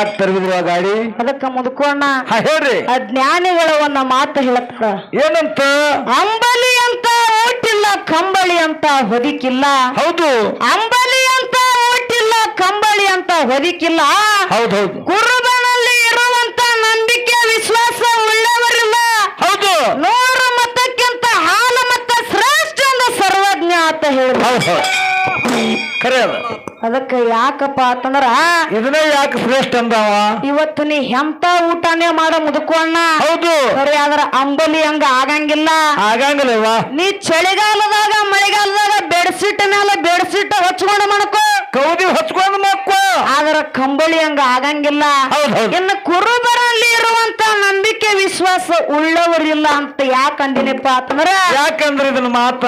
ಯಾಕೆ ತೆರೆದ್ರು ಆ ಗಾಡಿ? ಅದಕ್ಕ ಮುದುಕೋಣ ಹಾ ಹೇಳ್ರಿ. ಅಜ್ಞಾನಿಗಳ ಒಂದ ಮಾತು ಹೇಳತ್ತ. ಏನಂತ? ಅಂಬಲಿ ಅಂತ ಓಟಿಲ್ಲ ಕಂಬಳಿ ಅಂತ ಹೊದಿಕಿಲ್ಲ. ಹೌದು. ಅಂಬಲಿ ಅಂತ ಓಟಿಲ್ಲ ಕಂಬಳಿ ಅಂತ ಹೊದಿಕಿಲ್ಲ. ಹೌದೌದು ಕುರುಬನಲ್ಲಿ ಇರುವಂತ ನಂಬಿಕೆ ವಿಶ್ವಾಸ ಉಳ್ಳವರಿಲ್ಲ. ಹೌದು. ನೂರು ಮತಕ್ಕಿಂತ ಹಾಲು ಮತ ಶ್ರೇಷ್ಠ ಎಂದು ಸರ್ವಜ್ಞ ಅಂತ ಹೇಳಿದ್ರು ಹೌದು. ಖರೆ ಅದ. ಅದಕ್ಕೆ ಯಾಕಪ್ಪ ಅಂತಂದ್ರ ಇದನ್ನೇ ಯಾಕೆ ಶ್ರೇಷ್ಠ ಅಂದವ? ಇವತ್ತು ನೀ ಎಂತ ಊಟನೇ ಮಾಡ ಮುದುಕೋಣ ಹೌದು. ಸರಿ ಆದ್ರ ಅಂಬಲಿ ಹಂಗ ಆಗಂಗಿಲ್ಲ. ಆಗಂಗಿಲ್ಲವಾ ನೀ ಚಳಿಗಾಲದಾಗ ಮಳೆಗಾಲದಾಗ ಬೆಡ್ಸಿಟ್ಟ ಮೇಲೆ ಬೆಡ್ಶೀಟ್ ಹಚ್ಕೊಂಡು ಮಣಕೋ ಕೌದಿ ಹಚ್ಕೊಂಡು ಮಕ್ಕು ಆದ್ರ ಕಂಬಳಿ ಹಂಗ ಆಗಂಗಿಲ್ಲ. ಇನ್ನು ಕುರುಬರಲ್ಲಿ ಇರುವಂತ ನಂಬಿಕೆ ವಿಶ್ವಾಸ ಉಳ್ಳವರಿಲ್ಲ ಅಂತ ಯಾಕಂದಿನಪ್ಪ ಅಂತಂದ್ರ ಯಾಕಂದ್ರೆ ಇದನ್ನ ಮಾತ?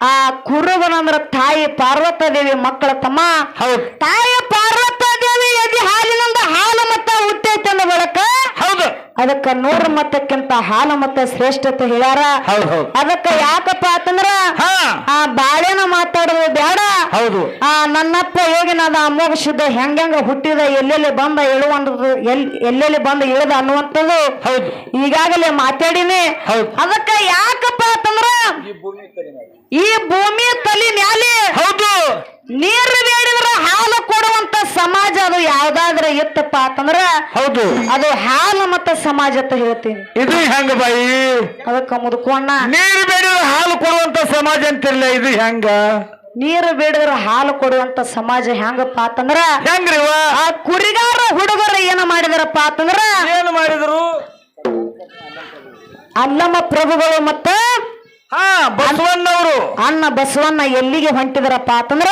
ಆ ಕುರುಬನಂದ್ರ ತಾಯಿ ಪಾರ್ವತದೇವಿ ಮಕ್ಕಳ ತಮ್ಮ ಹೌದು. ತಾಯಿ ಪಾರ್ವತ ದೇವಿ ಎದಿ ಹಾಲಿನಿಂದ ಹಾಲು ಮತ್ತ ಹುಟ್ಟೈತೆ ಅನ್ನೋ ಬಳಕ ಹೌದು. ಅದಕ್ಕ ನೂರು ಮತಕ್ಕಿಂತ ಹಾಲು ಮತ ಶ್ರೇಷ್ಠತೆ ಹೇಳ್ಯಾರ. ಹೌದು ಹೌದು. ಅದಕ್ಕ ಯಾಕಪ್ಪ ಅಂತಂದ್ರ ಹಾ. ಆ ಬಾಳೆನ ಮಾತಾಡೋದು ಬೇಡ. ಹೌದು. ಆ ನನ್ನಪ್ಪ ಯೋಗಿನಾದ ಅಮೋಘ ಶುದ್ಧ ಹೆಂಗ ಹುಟ್ಟಿದ ಎಲ್ಲೆಲ್ಲಿ ಬಂದ ಎಳುವಂತದ್ದು ಎಲ್ ಎಲ್ಲೆಲ್ಲಿ ಬಂದ ಇಳಿದ ಅನ್ನುವಂಥದ್ದು ಹೌದು. ಈಗಾಗಲೇ ಮಾತಾಡಿನಿ. ಹೌದು. ಅದಕ್ಕ ಯಾಕಪ್ಪ ಅಂತಂದ್ರ ಈ ಭೂಮಿ ತಲೆ ಮ್ಯಾಲೆ ಹೌದು. ನೀರು ಬೇಡಿದ್ರ ಹಾಲು ಕೊಡುವಂತ ಸಮಾಜ ಅದು ಯಾವ್ದಾದ್ರ ಇತ್ತಪ್ಪ ಅಂತಂದ್ರ ಹೌದು. ಅದು ಹಾಲು ಮತ್ತ ಸಮಾಜ ಅಂತ ಹೇಳ್ತೀನಿ ಇದು ಹೆಂಗ ಬಾಯಿ? ಅದಕ್ಕ ಮುದುಕೋಣ ನೀರು ಬೇಡಿದ್ರೆ ಹಾಲು ಕೊಡುವಂತ ಸಮಾಜ ಅಂತಿರ್ಲ ಇದು ಹೆಂಗ? ನೀರು ಬೇಡಿದ್ರ ಹಾಲು ಕೊಡುವಂತ ಸಮಾಜ ಹೆಂಗಪ್ಪ ಅಂತಂದ್ರ ಹೆಂಗ್ರಿ ಆ ಕುರಿಗಾರ ಹುಡುಗರು ಏನ ಮಾಡಿದಾರಪ್ಪ ಅಂತಂದ್ರ ಏನು ಮಾಡಿದ್ರು? ಅಲ್ಲಮ್ಮ ಪ್ರಭುಗಳು ಮತ್ತ ಹಾ ಬಸವಣ್ಣವರು. ಅಣ್ಣ ಬಸವಣ್ಣ ಎಲ್ಲಿಗೆ ಹೊಂಟಿದ್ರಪ್ಪ ಅಂತಂದ್ರ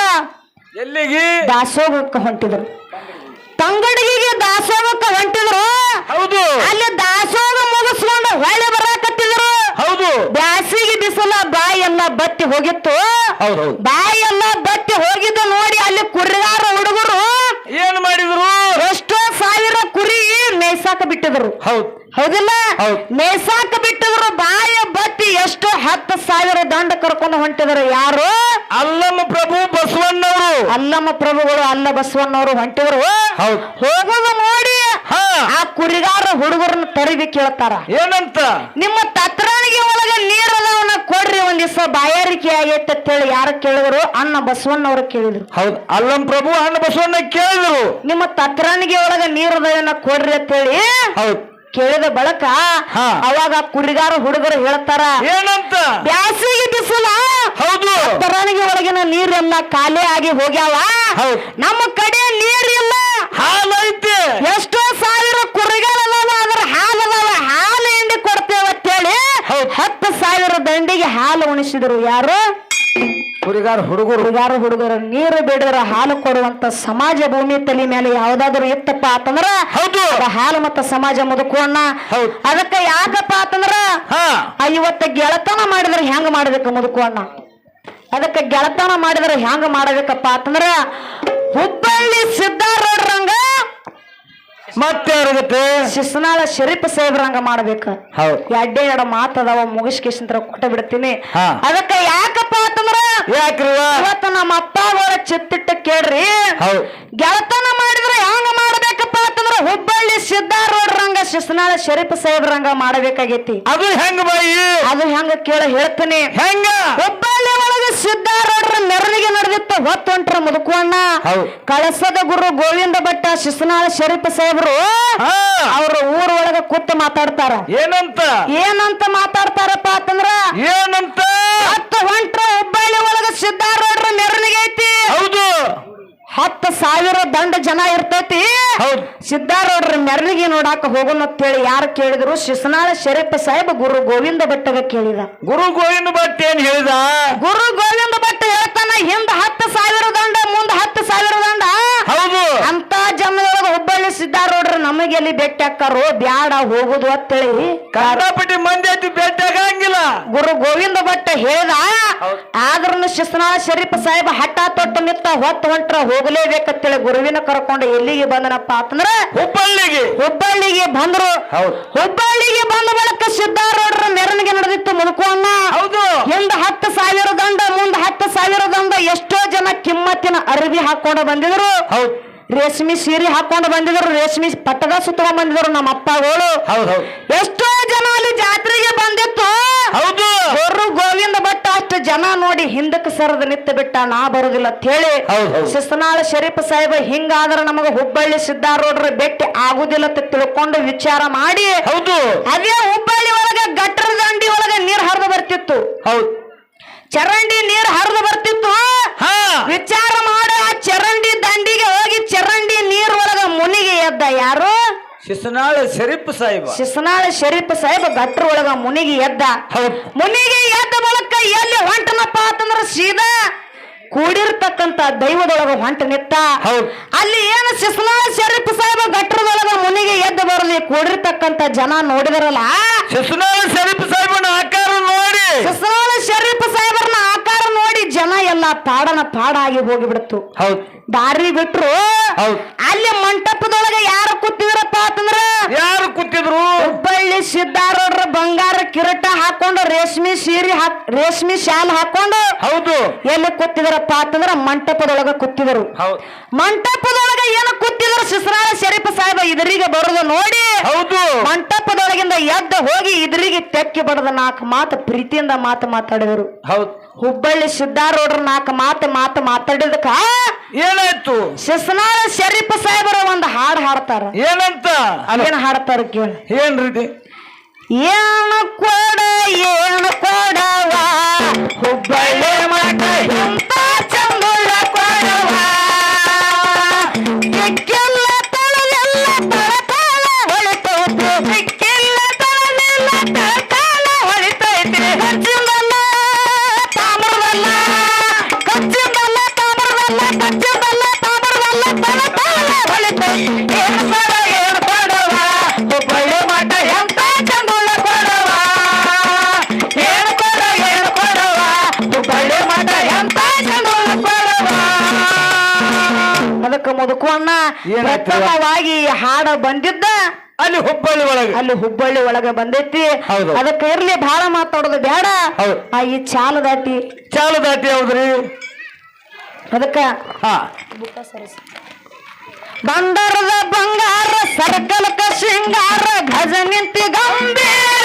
ಎಲ್ಲಿಗೆ? ದಾಸೋಗಕ್ಕೆ ಹೊಂಟಿದ್ರು. ತಂಗಡಿಗೆ ದಾಸೋಗಕ್ಕೆ ಹೊಂಟಿದ್ರು. ಹೌದು. ಅಲ್ಲಿ ದಾಸೋಗ ಮುಗಿಸ್ಕೊಂಡು ಹೊಳೆ ಬರಾಕತ್ತಿದ್ರು. ಹೌದು. ಬ್ಯಾಸಿಗೆ ಬಿಸಿಲ ಬಾಯಿ ಎಲ್ಲ ಬತ್ತಿ ಹೋಗಿತ್ತು. ಬಾಯಿ ಎಲ್ಲ ಬತ್ತಿ ಹೋಗಿದ್ದು ನೋಡಿ ಅಲ್ಲಿ ಕುರಿಗಾರ ಹುಡುಗರು ಏನ್ ಮಾಡಿದ್ರು? ಎಷ್ಟೋ ಸಾವಿರ ಕುರಿ ಮೇಯ್ಸಾಕ ಬಿಟ್ಟಿದ್ರು. ಹೌದು. ಹೌದಿಲ್ಲ? ಹೌದು. ಮೇಯ್ಸಾಕ ಬಿಟ್ಟಿದ್ರು ಬತ್ತಿ ಎಷ್ಟೋ ಹತ್ತು ಸಾವಿರ ದಂಡ ಕರ್ಕೊಂಡು ಹೊಂಟಿದ್ರು ಯಾರು? ಅಲ್ಲಮ್ಮ ಪ್ರಭು ಬಸವಣ್ಣವರು. ಅಲ್ಲಮ್ಮ ಪ್ರಭುಗಳು ಅಲ್ಲ ಬಸವಣ್ಣವರು ಹೊಂಟಿದ್ರು. ಹೌದು. ಹೋಗೋದು ನೋಡಿ. ಆ ಕುರಿಗಾರ ಹುಡುಗರನ್ನ ತರಿಬಿ ಕೇಳ್ತಾರ. ಏನಂತ? ನಿಮ್ಮ ತತ್ರಾಣಿಗೆ ಒಳಗ ನೀರದವನ್ನ ಕೊಡ್ರಿ ಒಂದ್ ದಿವಸ ಬಾಯಾರಿಕೆ ಆಗೈತೆ ಅಂತೇಳಿ ಯಾರು ಕೇಳಿದ್ರು? ಅಣ್ಣ ಬಸವಣ್ಣವ್ರ ಕೇಳಿದ್ರು. ಹೌದು. ಅಲ್ಲಮ್ಮ ಪ್ರಭು ಅಣ್ಣ ಬಸವಣ್ಣ ಕೇಳಿದ್ರು. ನಿಮ್ಮ ತತ್ರಾಣಿಗೆ ಒಳಗ ನೀರದವನ್ನ ಕೊಡ್ರಿ ಅಂತೇಳಿ ಹೌದು. ಕೇಳಿದ ಬಳಕ. ಅವಾಗ ಕುಡಿಗಾರ ಕುರಿಗಾರ ಹುಡುಗರು ಹೇಳ್ತಾರ ಏನಂತ? ಬ್ಯಾಸಿಗೆ ಬಿಸಿಲ ಹೌದು. ತರಣಿಗೆ ಒಳಗಿನ ನೀರೆಲ್ಲ ಖಾಲಿ ಆಗಿ ಹೋಗ್ಯಾವ. ನಮ್ಮ ಕಡೆ ನೀರಿಲ್ಲ. ಹಾಲೈತೆ. ಎಷ್ಟೋ ಸಾವಿರ ಕುರಿಗಾರ ಅದ್ರ ಹಾಲದಾವ ಹಾಲು ಹಿಂಡಿ ಕೊಡ್ತೇವೆ ಅಂತೇಳಿ ಹೇಳಿ ಹತ್ತು ಸಾವಿರ ದಂಡಿಗೆ ಹಾಲು ಉಣಿಸಿದ್ರು ಯಾರು? ಹುಡುಗಾರ ಹುಡುಗರು. ಹುಡುಗಾರ ಹುಡುಗರು ನೀರು ಬೇಡರ ಹಾಲು ಕೊಡುವಂತ ಸಮಾಜ ಭೂಮಿ ತಲೆ ಮೇಲೆ ಯಾವ್ದಾದ್ರು ಇತ್ತಪ್ಪ ಅಂತಂದ್ರ ಹಾಲು ಮತ್ತ ಸಮಾಜ ಮುದುಕೋಣ ಹೌದು. ಅದಕ್ಕ ಯಾಕಪ್ಪ ಅಂತಂದ್ರ ಇವತ್ತ ಗೆಳತನ ಮಾಡಿದ್ರೆ ಹೆಂಗ ಮಾಡ್ಬೇಕು ಮುದುಕೋಣ ಅದಕ್ಕೆ ಗೆಳತನ ಮಾಡಿದ್ರೆ ಹೆಂಗ ಮಾಡಬೇಕಪ್ಪ ಅಂತಂದ್ರ ಹುಬ್ಬಳ್ಳಿ ಸಿದ್ದಾರೂಢರಂಗ ಮತ್ತೆ ಯಾರಿಗತ್ತೆ? ಶಿಸ್ನಾಳ ಶರೀಫ್ ಸಾಹೇಬ್ರಂಗ ಮಾಡ್ಬೇಕ. ಹೌದು. ಎಡ್ಡೆ ಎರಡು ಮಾತದವ ಮುಗಿಸ್ಕೇಶಂತರ ಕೊಟ್ಟ ಬಿಡ್ತೀನಿ. ಅದಕ್ಕೆ ಯಾಕಪ್ಪ ಅಂತಂದ್ರ? ಯಾಕ್ರಿವ ಇವತ್ತು ನಮ್ಮ ಅಪ್ಪ ಅವರ ಚಿತ್ತಿಟ್ಟ ಕೇಳ್ರಿ. ಹೌದು. ಗೆಳತನ ಮಾಡಿದ್ರೆ ಹೆಂಗ ಮಾಡ್ಬೇಕಪ್ಪ ಅಂತಂದ್ರ ಹುಬ್ಬಳ್ಳಿ ಸಿದ್ದಾರೂಢರಂಗ ಶಿಸ್ನಾಳ ಶರೀಫ್ ಸಾಹೇಬ್ರಂಗ ಮಾಡ್ಬೇಕಾಗೈತಿ. ಅದು ಹೆಂಗ ಬಾಯಿ? ಅದು ಹೆಂಗ ಕೇಳ ಹೇಳ್ತೀನಿ. ಹೆಂಗ? ಹುಬ್ಬಳ್ಳಿ ಸಿದ್ದಾರೂಢರ ಮೆರವಣಿಗೆ ಹೊತ್ತು ಹೊಂಟ್ರು ಮುದುಕುವಣ್ಣ. ಕಳಸದ ಗುರು ಗೋವಿಂದ ಭಟ್ಟ ಶಿಶುನಾಳ ಶರೀಫ್ ಸಾಹೇಬ್ರು ಅವ್ರ ಊರ ಒಳಗ ಕೂತು ಮಾತಾಡ್ತಾರ. ಏನಂತ? ಏನಂತ ಮಾತಾಡ್ತಾರಪ್ಪ ಅಂತಂದ್ರ ಏನಂತ? ಹತ್ತು ಹೊಂಟ್ರ ಹುಬ್ಬಳ್ಳಿ ಒಳಗ ಸಿದ್ದಾರೂಢರ ಮೆರವಣಿಗೆ ಐತಿ. ಹತ್ತು ಸಾವಿರ ದಂಡ ಜನ ಇರ್ತೈತಿ. ಹೌದು. ಮೆರಳಿಗೆ ನೋಡಾಕ ಹೋಗೋಣ ಅಂತೇಳಿ ಯಾರು ಕೇಳಿದ್ರು ಶಿಸ್ನಾಳ ಶರೀಫ್ ಸಾಹೇಬ್ ಗುರು ಗೋವಿಂದ ಭಟ್ಟಗ ಕೇಳಿದ. ಗುರು ಗೋವಿಂದ ಭಟ್ ಏನ್ ಹೇಳಿದ? ಗುರು ಗೋವಿಂದ ಭಟ್ ಹೇಳ್ತಾನ ಹಿಂದ ಹತ್ತು ಸಾವಿರ ದಂಡ ಮುಂದ ಹತ್ತು ಸಾವಿರ ದಂಡ. ಅಂತ ಸಿದ್ದಾರೂಢರು ನಮಗೆ ಎಲ್ಲಿ ಬೆಟ್ಟ ಹಾಕಾರೋ ಬ್ಯಾಡ ಹೋಗುದು ಅಂತೇಳಿ. ಕಂಡಾಪಟ್ಟಿ ಮಂದಿ ಐತಿ ಬೆಟ್ಟ ಆಗಂಗಿಲ್ಲ ಗುರು ಗೋವಿಂದ ಭಟ್ ಹೇಳ್ದ ಆದ್ರೂ ಶಿಸ್ನಾಳ ಶರೀಫ್ ಸಾಹೇಬ ಹಠ ತೊಟ್ಟ ನಿತ್ತ ಹೊತ್ತು ಹೊಂಟ್ರ ಹೋಗಲೇಬೇಕಂತೇಳಿ ಗುರುವಿನ ಕರ್ಕೊಂಡು ಎಲ್ಲಿಗೆ ಬಂದನಪ್ಪ ಅಂತಂದ್ರ ಹುಬ್ಬಳ್ಳಿಗೆ. ಹುಬ್ಬಳ್ಳಿಗೆ ಬಂದ್ರು. ಹುಬ್ಬಳ್ಳಿಗೆ ಬಂದ ಬಳಿಕ ಸಿದ್ದಾರೂಢರ ಮೆರವಣಿಗೆ ನಡೆದಿತ್ತು ಮುದುಕುವನ್ನ ಹೌದು. ಹಿಂದ ಹತ್ತು ಸಾವಿರ ದಂಡ ಮುಂದ ಹತ್ತು ಸಾವಿರ ದಂಡ ಎಷ್ಟೋ ಜನ ಕಿಮ್ಮತ್ತಿನ ಅರಿವಿ ಹಾಕೊಂಡು ಬಂದಿದ್ರು. ಹೌದು. ರೇಷ್ಮಿ ಸೀರೆ ಹಾಕೊಂಡು ಬಂದಿದ್ರು ರೇಷ್ಮಿ ಪಟ್ಟದ ಸುತ್ತಕೊಂಡ್ ಬಂದಿದ್ರು ನಮ್ಮ ಅಪ್ಪಗಳು. ಹೌದು ಹೌದು. ಎಷ್ಟೋ ಜನ ಅಲ್ಲಿ ಜಾತ್ರೆಗೆ ಬಂದಿತ್ತು. ಹೌದು. ಗುರು ಗೋವಿಂದ ಭಟ್ ಅಷ್ಟು ಜನ ನೋಡಿ ಹಿಂದಕ್ಕೆ ಸರದ ನಿತ್ತ ಬಿಟ್ಟ ನಾ ಬರುದಿಲ್ಲ ಅಂತ ಹೇಳಿ. ಶಿಸ್ತನಾಳ ಶರೀಫ್ ಸಾಹೇಬ ಹಿಂಗಾದ್ರೆ ನಮಗ ಹುಬ್ಬಳ್ಳಿ ಸಿದ್ದಾರೋಡ್ರ ಭೇಟಿ ಆಗುದಿಲ್ಲ ಅಂತ ತಿಳ್ಕೊಂಡು ವಿಚಾರ ಮಾಡಿ. ಹೌದು. ಅದೇ ಹುಬ್ಬಳ್ಳಿ ಒಳಗ ಗಟ್ಟರ ದಂಡಿ ಒಳಗ ನೀರ್ ಹರಿದು ಬರ್ತಿತ್ತು. ಹೌದು. ಚರಂಡಿ ನೀರ್ ಹರಿದು ಬರ್ತಿತ್ತು. ಹಾ. ವಿಚಾರ ಯಾರು? ಶಿಶುನಾಳ ಶರೀಫ್ ಸಾಹೇಬ. ಶಿಸ್ನಾಳ ಶರೀಫ್ ಸಾಹೇಬ ಗಟ್ರ ಒಳಗ ಮುನಿಗೆ ಎದ್ದ. ಹೌದು. ಮುನಿಗೆ ಎದ್ದ ಬಳಕ ಎಲ್ಲಿ ಹೊಂಟನಪ್ಪ ಅಂತಂದ್ರ ಸೀದಾ ಕೂಡಿರ್ತಕ್ಕಂತ ದೈವದೊಳಗ ಹೊಂಟ ನಿತ್ತ. ಹೌದು. ಅಲ್ಲಿ ಏನು ಶಿಸ್ನಾಳ ಶರೀಫ್ ಸಾಹೇಬ ಗಟ್ರದೊಳಗ ಮುನಿಗೆ ಎದ್ದ ಬರಲಿ ಕೂಡಿರ್ತಕ್ಕಂತ ಜನ ನೋಡಿದರಲ್ಲ. ಶಿಶುನಾಳ ಶರೀಫ್ ಸಾಹೇಬನ ಆಕಾರ ನೋಡಿ. ಶಿಸ್ನಾಳ ಶರೀಫ್ ಸಾಹೇಬರನ್ನ ಆಕಾರ ನೋಡಿ ಜನ ಎಲ್ಲ ಪಾಡನ ಪಾಡಾಗಿ ಹೋಗಿಬಿಡ್ತು. ಹೌದು. ದಾರಿ ಬಿಟ್ರು. ಹೌದು. ಅಲ್ಲಿ ಮಂಟಪದೊಳಗೆ ಯಾರು ಕೂತಿದ್ರಪ್ಪ ಅಂತಂದ್ರ ಯಾರು ಕೂತಿದ್ರು? ಹುಬ್ಬಳ್ಳಿ ಸಿದ್ದಾರೂಢರ ಬಂಗಾರ ಕಿರೀಟ ಹಾಕೊಂಡು ರೇಷ್ಮೆ ಸೀರೆ ರೇಷ್ಮಿ ಶಾಲ್ ಹಾಕೊಂಡು ಹೌದು. ಎಲ್ಲಿ ಕೂತಿದ್ರಪ್ಪ ಅಂತಂದ್ರ ಮಂಟಪದೊಳಗ ಕೂತಿದ್ರು ಹೌದು. ಮಂಟಪದೊಳಗ ಏನು ಕೂತಿದ್ರು ಸಿಸರಾಳ ಶರೀಫ್ ಸಾಹೇಬ ಇದರಿಗೆ ಬರೋದು ನೋಡಿ ಹೌದು. ಮಂಟಪದೊಳಗಿಂದ ಎದ್ದು ಹೋಗಿ ಇದರಿಗೆ ತೆಕ್ಕಿ ಬಡದ ನಾಲ್ಕು ಮಾತು ಪ್ರೀತಿಯಿಂದ ಮಾತು ಮಾತಾಡಿದರು. ಹೌದು. ಹುಬ್ಬಳ್ಳಿ ಸಿದ್ದಾರೋಡ್ರ ನಾಲ್ಕು ಮಾತು ಮಾತು ಮಾತಾಡಿದಕ್ಕ ಏನಾಯ್ತು? ಶಿಸ್ನಾಳ ಶರೀಫ್ ಸಾಹೇಬರ ಒಂದು ಹಾಡು ಹಾಡ್ತಾರ. ಏನಂತ? ಅದೇನು ಹಾಡ್ತಾರ ಕೇಳಿ. ಏನ್ರಿ? ಏನು ಕೊಡ ಏನು ಕೊಡವಾ ಹುಬ್ಬಳ್ಳಿ ಮಠ ಪ್ರಥಮವಾಗಿ ಹಾಡ ಬಂದಿದ್ದ ಅಲ್ಲಿ ಹುಬ್ಬಳ್ಳಿ ಒಳಗೆ. ಅಲ್ಲಿ ಹುಬ್ಬಳ್ಳಿ ಒಳಗೆ ಬಂದೈತಿ. ಅದಕ್ಕೆ ಇರ್ಲಿ ಬಹಳ ಮಾತಾಡೋದು ಬೇಡ. ಆ ಈ ಚಾಲು ದಾಟಿ. ಚಾಲು ದಾಟಿ ಹೌದ್ರಿ? ಅದಕ್ಕ ಬಂದರದ ಬಂಗಾರ ಸರ್ಕಲ್ ಶೃಂಗಾರ ಗಜ ನಿಂತಿ ಗಂಭೀರ.